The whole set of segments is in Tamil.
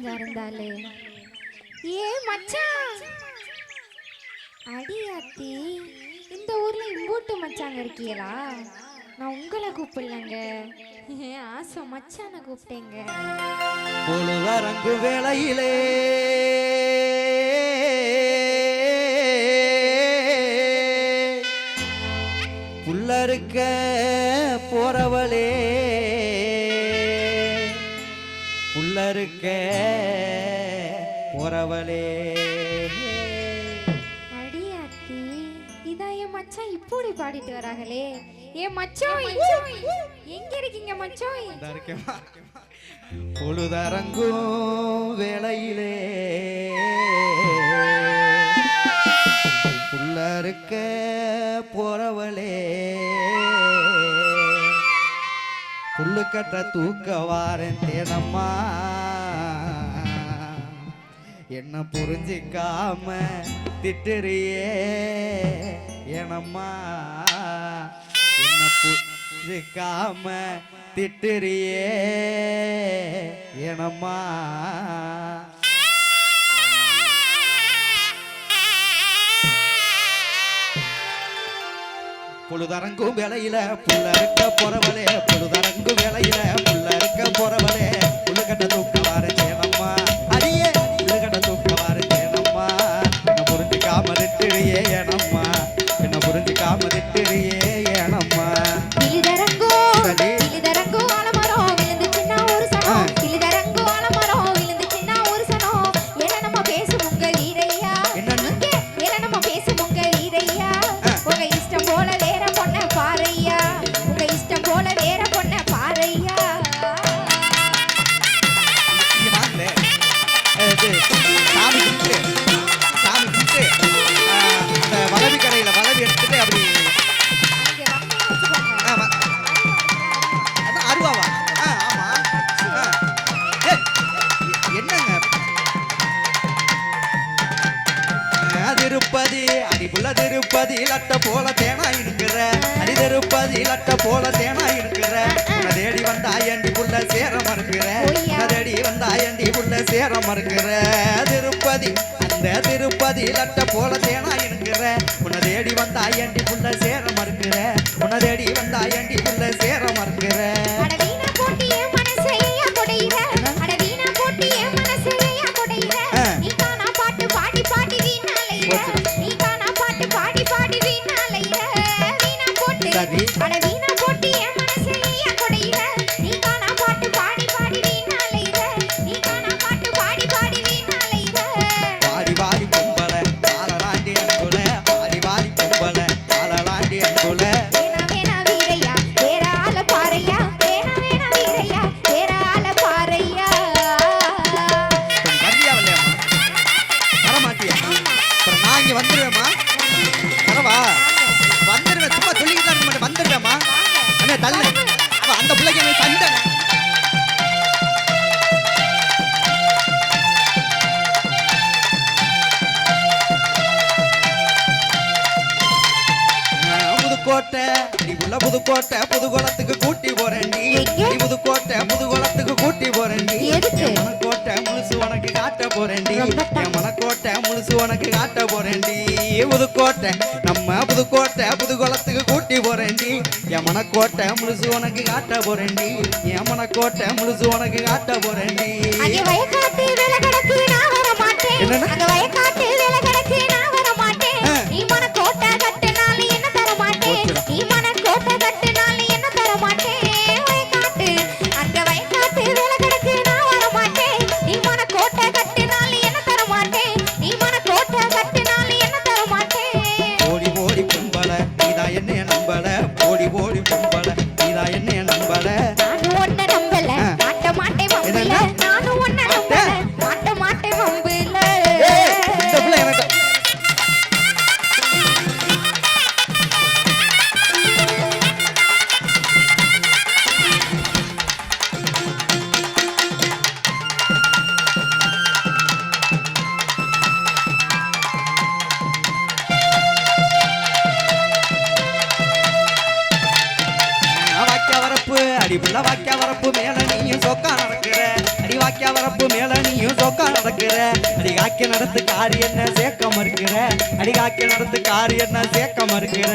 தொலைஞ்சா இருந்தாலே? ஏ மச்சான் அடியாத்தி இந்த ஊர்ல இம்பூட்டு மச்சாங்க இருக்கீங்களா நான் உங்களை கூப்பிடலங்க. ஆசை மச்சான கூப்பிட்டேங்க. பொழுதரங்கு வேளையிலே. இருக்க போறவளே. புல்லறுக்க போறவளே. அடியாத்தி இதான் என் மச்சான் இப்படி பாடிட்டு வராங்களே. ஏ மச்சான் எங்க இருக்கீங்க இருக்கேம்மா. பொழுதரங்கும் வேளையிலே. புல்லறுக்க போறவளே. புல்லு கட்ட தூக்க வாரேன் தேனம்மா. என்ன புரிஞ்சிக்காம திட்டுறியே? எனம்மா என்ன புரிஞ்சிக்காம திட்டுறியே? எனம்மா பொழுதரங்கும் வேலையில புள்ள இருக்க போறவளே பொழுதரங்கும் வேலையில திருப்பதி அடிப்புள்ள திருப்பதி லட்ட போல தேனா இருக்கிற. அடி திருப்பதி லட்ட போல தேனா இருக்கிற. உன்னை தேடி வந்தா ஏண்டி புள்ள சேர மறுக்கிற? பொய்யா. உன்னை தேடி வந்தா ஏண்டி புள்ள சேர மறுக்கிற? திருப்பதி அந்த திருப்பதி லட்ட போல தேனா இருக்கிற. உன்னை தேடி வந்தா ஏண்டி புள்ள சேர மறுக்கிற? உன்னை தேடி வந்தா ஏண்டி புள்ள சேர மறுக்கிற? புதுக்கோட்டை நீ உள்ள புதுக்கோட்டை புதுகுளத்துக்கு கூட்டி போறேன்டி எங்க? நீ புதுக்கோட்டை புதுகுளத்துக்கு கூட்டி போறேன்டி எதுக்கு? என் மனக்கோட்டை முழுசு உனக்கு காட்ட ரொம்ப தான். என் மனக்கோட்டை முழுசு உனக்கு காட்ட போறேன்டி புதுக்கோட்டை நம்ம புதுக்கோட்டை புதுகுளத்துக்கு கூட்டி போறேன்டி என் மனக்கோட்டை முழுசு உனக்கு காட்ட போறேன்டி என் மனக்கோட்டை முழுசு உனக்கு காட்ட போறேன்டி அங்கே அடி புள்ள வாக்கியா வரப்பு மேல நீயும் சொக்கா நடக்கிற. அடி வாக்கியா வரப்பு மேல நீயும் சோக்கா நடக்கிற. அடி காக்கி நடத்து காரி என்ன சேக்க மறுக்கிற. அடி காக்கி நடத்து காரி என்ன சேக்க மறுக்கிற.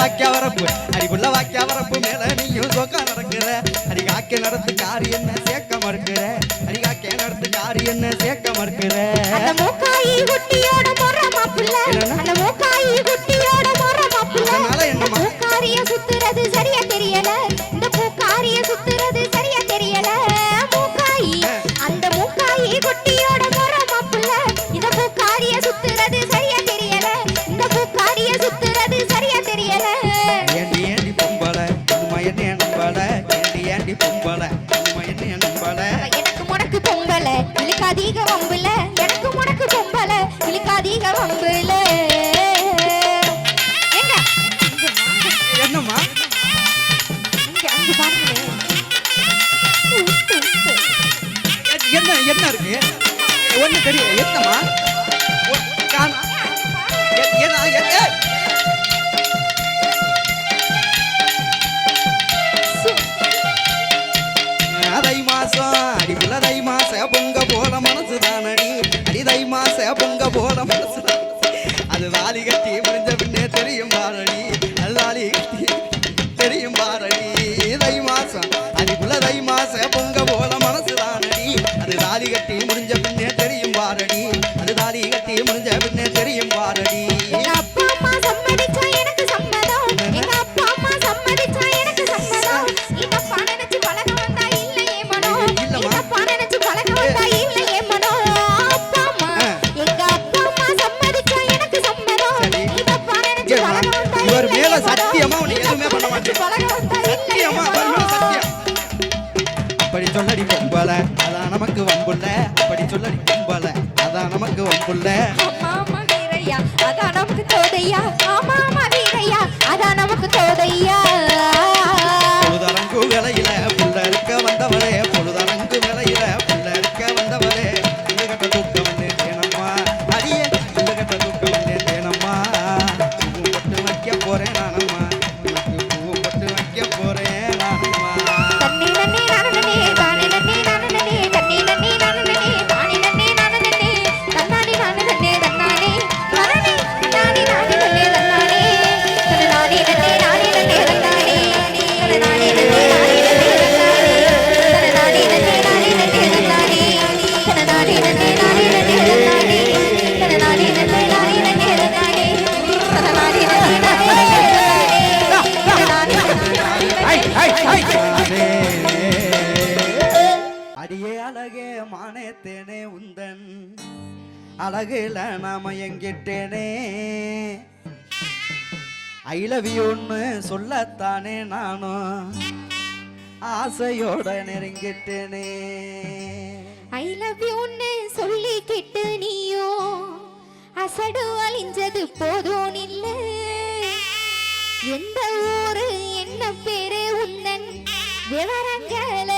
வாக்கிய வரப்பு அடி புள்ள வாக்கிய வரப்பு மேல நீயும் சோக்கா நடக்கிற. அடி காக்கி நடத்து காரி என்ன சேக்க மறுக்கிற. அடி காக்கி நடத்து காரி என்ன சேக்க மறுக்கிற. மூக்காயி குட்டியோட மொற மாப்புள்ள சுத்துறது சரியா தெரியல. மூக்காயி. அந்த மூக்காயி குட்டியோட மொற மாப்புள்ள இந்த பூக்காரிய சுத்துறது சரியா தெரியல. இந்த பூக்காரிய சுத்துறது சரியா தெரியல. ஏண்டி ஏண்டி பொம்பளை? உண்மை என்ன நம்பல ஏண்டி ஏண்டி பொம்பளை? உண்மை என்ன நம்பல எனக்கு முடக்கு பொம்பல இழுக்காதீக வம்புல. என்ன இருக்கு? ஒண்ணு தெரியும் என்னம்மா? சொல்லடி பொம்பல அதான் நமக்கு வம்புள்ள. அப்படி சொல்லடி பொம்பல அதான் நமக்கு வம்புள்ள. ஆமா அதான் நமக்கு தோதையா. ஆமா ஆமா வீரையா அதான் நமக்கு தோதையா. அழகுல நாம எங்கிட்டேனே. ஐ லவ் யூன்னு சொல்லத்தானே நானும். ஆசையோட நெருங்கிட்டேனே. ஐ லவ் யூன்னு சொல்லிக்கிட்டு நீயோ அசடு அழிஞ்சது போதும் இல்ல. எந்த ஊரு என்ன பேரு உன்னன்? விவரங்களை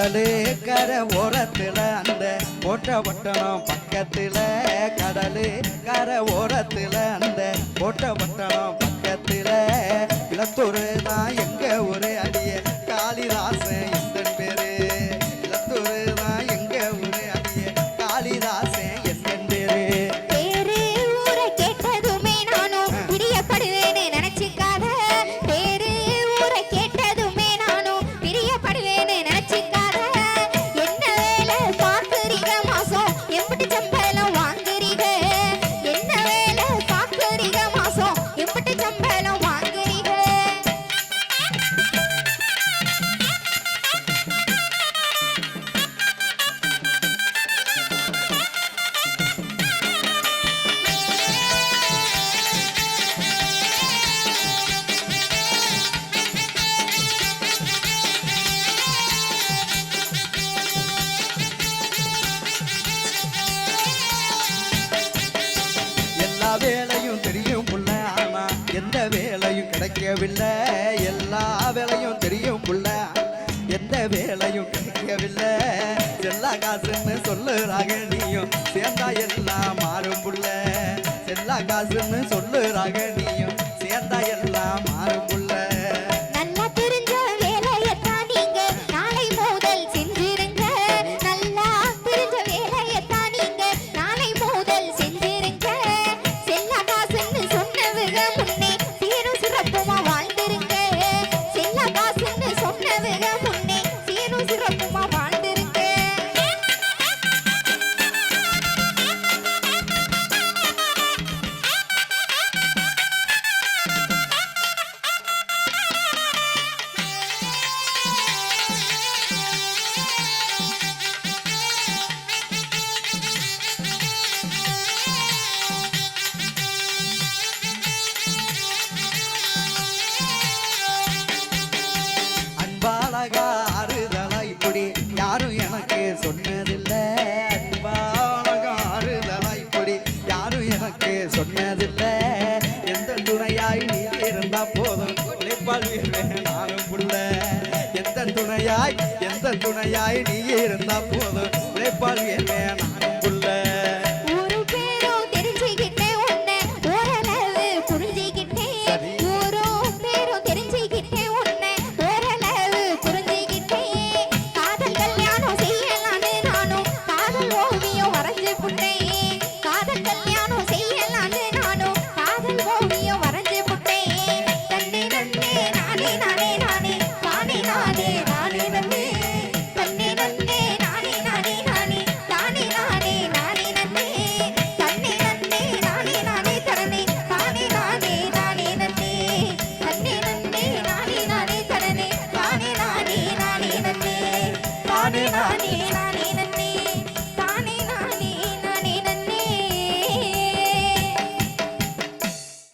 கடலு கரை ஓரத்தில் அந்த கோட்டை பட்டணம் பக்கத்தில் கடலு கரை ஓரத்தில் அந்த கோட்டை பட்டணம் பக்கத்தில். இளத்தூர் தான் எங்கள் ஒரு அடிய? காளிதா கிடைக்கவில்லை. எல்லா வேலையும் தெரியும் புள்ள. எந்த வேலையும் கிடைக்கவில்லை. செல்லா காசுன்னு சொல்லுறாங்க நீயும். சேர்ந்தா எல்லாம் மாறும் புள்ள. செல்லா காசுன்னு சொல்லுறாங்க நீயும். நானும் புள்ள ஒரு பேரும் தெரிஞ்சுக்கிட்டேன் உன்னை ஓரளவு புரிஞ்சுக்கிட்டேன். ஒரு பேரும் தெரிஞ்சுக்கிட்டேன் உன்னை ஓரளவு புரிஞ்சுக்கிட்டேன் காதல் கல்யாணம் செய்யலான்னு நானும் காதல் ஓவியம் வரைஞ்சு புட்டேன். காதல் கல்யாணம் செய்யலான்னு நானும் காதல் ஓவியம் வரைஞ்சு புட்டேன். தன்னே நன்னே நானே நானே நானே நானே நானே.